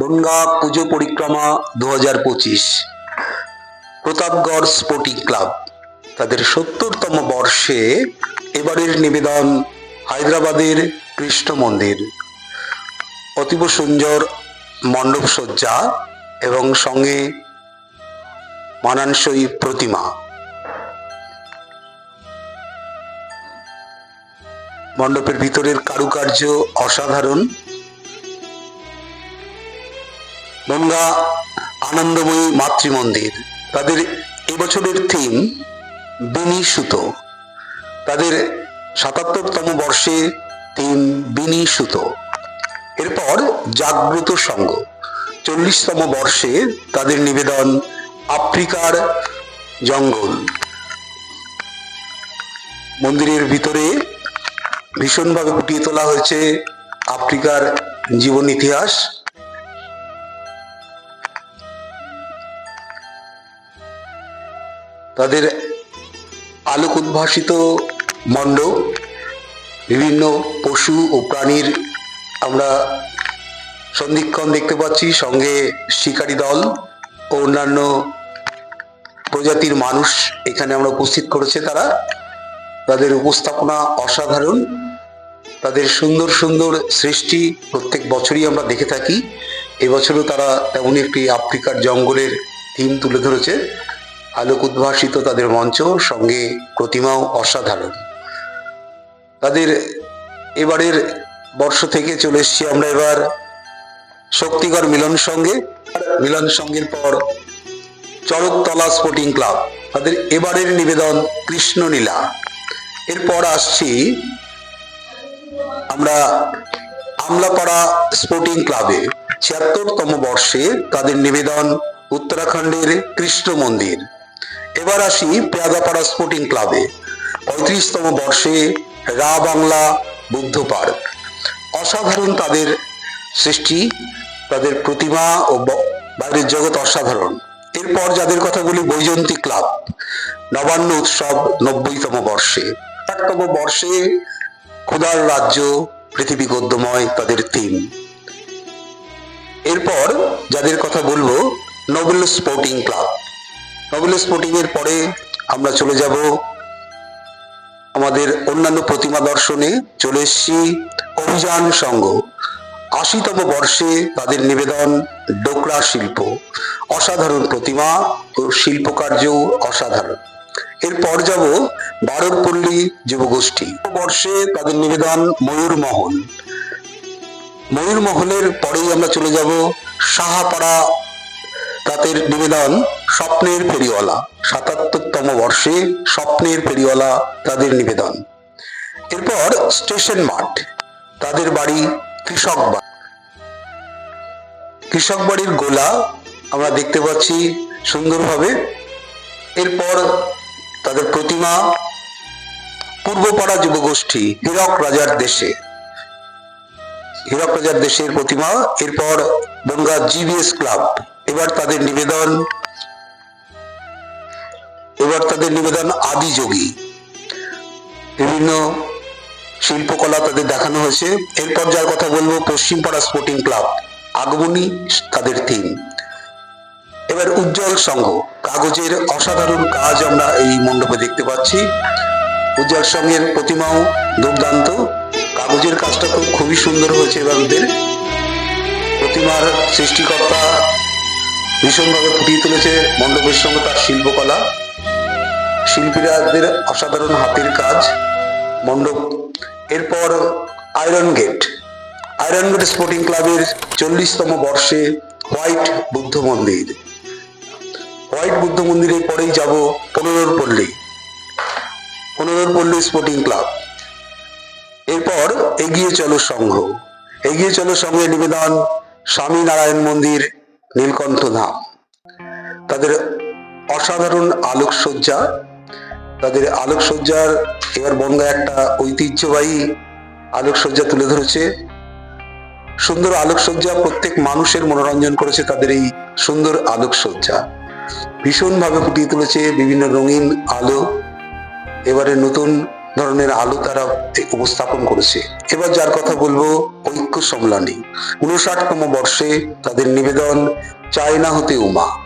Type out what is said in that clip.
বনগা পুজো পরিক্রমা দু হাজার পঁচিশ। প্রতাপগড় স্পোর্টিং ক্লাব তাদের সত্তরতম বর্ষে এবারের নিবেদন হায়দ্রাবাদের কৃষ্ণ মন্দির। অতীব সুন্দর মণ্ডপ সজ্জা এবং সঙ্গে মানানসই প্রতিমা। মণ্ডপের ভিতরের কারুকার্য অসাধারণ। গঙ্গা আনন্দময়ী মাতৃমন্দির। তাদের এবছরের থিম বিনি সুতো। তাদের সাতাত্তরতম বর্ষে থিম বিনি সুতো। এরপর জাগ্রত সংঘ চল্লিশতম বর্ষে তাদের নিবেদন আফ্রিকার জঙ্গল। মন্দিরের ভিতরে ভীষণভাবে ফুটিয়ে তোলা হয়েছে আফ্রিকার জীবন ইতিহাস। তাদের আলোক উদ্ভাসিত মণ্ডপ, বিভিন্ন পশু ও প্রাণীর আমরা সন্ধিক্ষণ দেখতে পাচ্ছি। সঙ্গে শিকারী দল ও অন্যান্য প্রজাতির মানুষ এখানে আমরা উপস্থিত করেছে তারা। তাদের উপস্থাপনা অসাধারণ। তাদের সুন্দর সুন্দর সৃষ্টি প্রত্যেক বছরই আমরা দেখে থাকি। এবছরও তারা তেমনই একটি আফ্রিকার জঙ্গলের থিম তুলে ধরেছে। আলোক উদ্ভাসিত তাদের মঞ্চ, সঙ্গে প্রতিমাও অসাধারণ। তাদের এবারের বর্ষ থেকে চলে এসেছি আমরা এবার শক্তিগড় মিলন সঙ্গে। মিলন সঙ্গের পর চরকতলা স্পোর্টিং ক্লাব। তাদের এবারের নিবেদন কৃষ্ণনীলা এরপর আসছি আমরা আমলাপাড়া স্পোর্টিং ক্লাবে। ছিয়াত্তরতম বর্ষে তাদের নিবেদন উত্তরাখণ্ডের কৃষ্ণ মন্দির। এবার আসি পেয়াদাপাড়া স্পোর্টিং ক্লাবে, পঁয়ত্রিশতম বর্ষে রা বাংলা বুদ্ধ পার্ক। অসাধারণ তাদের সৃষ্টি, তাদের প্রতিমা ও বাইরের জগৎ অসাধারণ। এরপর যাদের কথা বলি বৈজন্তী ক্লাব, নবান্ন উৎসব নব্বইতম বর্ষে। একতম বর্ষে ক্ষুদার রাজ্য পৃথিবী গদ্যময় তাদের থিম এরপর যাদের কথা বলব Nobel sporting club. Nobel sporting এর পরে আমরা চলে যাব আমাদের অন্যান্য প্রতিমা দর্শনে। চলে এসেছি অভিযান সংঘ আশিতম বর্ষে তাদের নিবেদন ডোকরা শিল্প। অসাধারণ প্রতিমা ও শিল্পকার্যও অসাধারণ। এরপর যাব বারোরপল্লী যুবগোষ্ঠী। বর্ষে তাদের নিবেদন ময়ূরমহল ময়ূরমহলের পরেই আমরা চলে যাব সাহাপাড়া তাদের নিবেদন স্বপ্নের ফেরিওয়ালা। সাতাত্তরতম বর্ষে স্বপ্নের ফেরিওয়ালা তাদের নিবেদন। এরপর স্টেশন মাঠ, তাদের বাড়ি কৃষক কৃষক বাড়ির গোলা আমরা দেখতে পাচ্ছি সুন্দরভাবে। এরপর তাদের প্রতিমা, পূর্বপাড়া যুবগোষ্ঠী হীরক রাজার দেশে। হীরক রাজার দেশের প্রতিমা, এরপর বনগা জিবিএস ক্লাব। এবার তাদের নিবেদন, এবার তাদের নিবেদন আদিযোগী। বিভিন্ন শিল্পকলা তাদের দেখানো হয়েছে। এরপর যার কথা বলব, পশ্চিমপাড়া স্পোর্টিং ক্লাব আগমনী তাদের থিম এবার উজ্জ্বল সংঘ, কাগজের অসাধারণ কাজ আমরা এই মণ্ডপে দেখতে পাচ্ছি। উজ্জ্বল সংঘের প্রতিমাও দুর্দান্ত। কাগজের কাজটা খুব খুবই সুন্দর হয়েছে এবার প্রতিমার সৃষ্টিকর্তা ভীষণভাবে ফুটিয়ে তুলেছে মণ্ডপের সঙ্গে তার শিল্পকলা। শিল্পীরাদের অসাধারণ হাতের কাজ। মণ্ডপ, এরপর iron gate iron gate sporting ক্লাবের চল্লিশতম বর্ষে হোয়াইট বুদ্ধ মন্দির। হোয়াইট বুদ্ধ মন্দিরের পরেই যাব পনেরোর পল্লী। পনেরোর পল্লী স্পোর্টিং ক্লাব এরপর এগিয়ে চলো সংঘ। এগিয়ে চলো সংঘের নিবেদন স্বামী নারায়ণ মন্দির নীলকণ্ঠ ধাম। তাদের অসাধারণ আলোকসজ্জা। তাদের আলোকসজ্জার এবার বনগা একটা ঐতিহ্যবাহী আলোকসজ্জা তুলে ধরেছে। সুন্দর আলোকসজ্জা প্রত্যেক মানুষের মনোরঞ্জন করেছে তাদের এই সুন্দর আলোকসজ্জা। ভীষণভাবে ফুটিয়ে তুলেছে বিভিন্ন রঙিন আলো। এবারে নতুন ধরনের আলো তারা উপস্থাপন করেছে। এবার যার কথা বলব, ঐক্য সম্মেলনী উনষাটতম বর্ষে তাদের নিবেদন, চায়না হতে উমা।